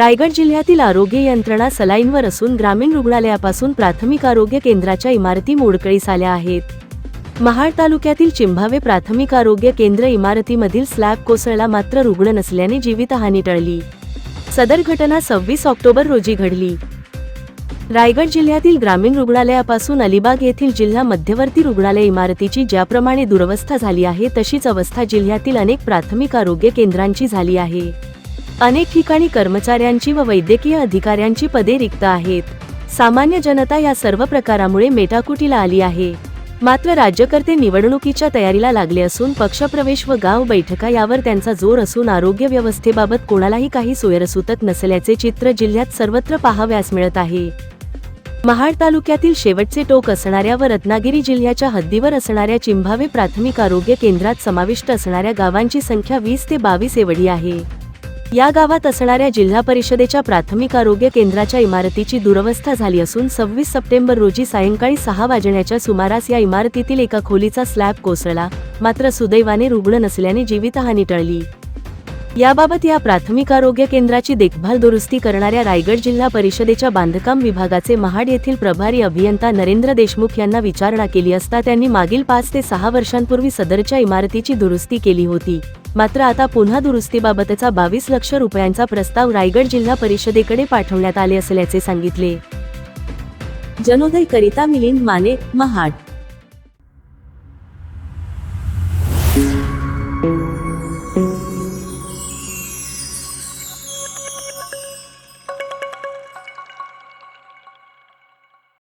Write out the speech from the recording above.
रायगड जिल्ह्यातील आरोग्य यंत्रणा सलाईनवर असून ग्रामीण रुग्णालयापासून प्राथमिक आरोग्य केंद्राच्या इमारती मोडकळीस आल्या आहेत. महाड तालुक्यातील चिंभावे प्राथमिक आरोग्य केंद्र इमारतीमधील स्लॅब कोसळला मात्र रुग्ण नसल्याने जीवितहानी टळली. सदर घटना सव्वीस ऑक्टोबर रोजी घडली. रायगड जिल्ह्यातील ग्रामीण रुग्णालयापासून अलिबाग येथील जिल्हा मध्यवर्ती रुग्णालय इमारतीची ज्याप्रमाणे दुरवस्था झाली आहे तशीच अवस्था जिल्ह्यातील अनेक प्राथमिक आरोग्य केंद्रांची झाली आहे. अनेक ठिकाणी कर्मचाऱ्यांची व वैद्यकीय अधिकाऱ्यांची पदे रिक्त आहेत. सामान्य जनता या सर्व प्रकारामुळे मेटाकुटीला आली आहे. मात्र राज्यकर्ते निवडणुकीच्या तयारीला लागले असून पक्षप्रवेश व गाव बैठका यावर त्यांचा जोर असून आरोग्य व्यवस्थेबाबत कोणालाही काही सोयरसूतक नसल्याचे चित्र जिल्ह्यात सर्वत्र पाहाव्यास मिळत आहे. महाड तालुक्यातील शेवटचे टोक असणाऱ्या व रत्नागिरी जिल्ह्याच्या हद्दीवर असणाऱ्या चिंभावे प्राथमिक आरोग्य केंद्रात समाविष्ट असणाऱ्या गावांची संख्या वीस ते बावीस एवढी आहे. या गावात असणाऱ्या जिल्हा परिषदेच्या प्राथमिक आरोग्य केंद्राच्या इमारतीची दुरवस्था झाली असून सव्वीस सप्टेंबर रोजी सायंकाळी सहा वाजण्याच्या सुमारास या इमारतीतील एका खोलीचा स्लॅब कोसळला. मात्र सुदैवाने रुग्ण नसल्याने जीवितहानी टळली. याबाबत या प्राथमिक आरोग्य केंद्राची देखभाल दुरुस्ती करणाऱ्या रायगड जिल्हा परिषदेच्या बांधकाम विभागाचे महाड येथील प्रभारी अभियंता नरेंद्र देशमुख यांना विचारणा केली असता त्यांनी मागील पाच ते सहा वर्षांपूर्वी सदरच्या इमारतीची दुरुस्ती केली होती. मात्र आता पुन्हा दुरुस्तीबाबतचा बावीस लक्ष रुपयांचा प्रस्ताव रायगड जिल्हा परिषदेकडे पाठवण्यात आले असल्याचे सांगितले. जनोदय करिता मिलिंद माने महाड.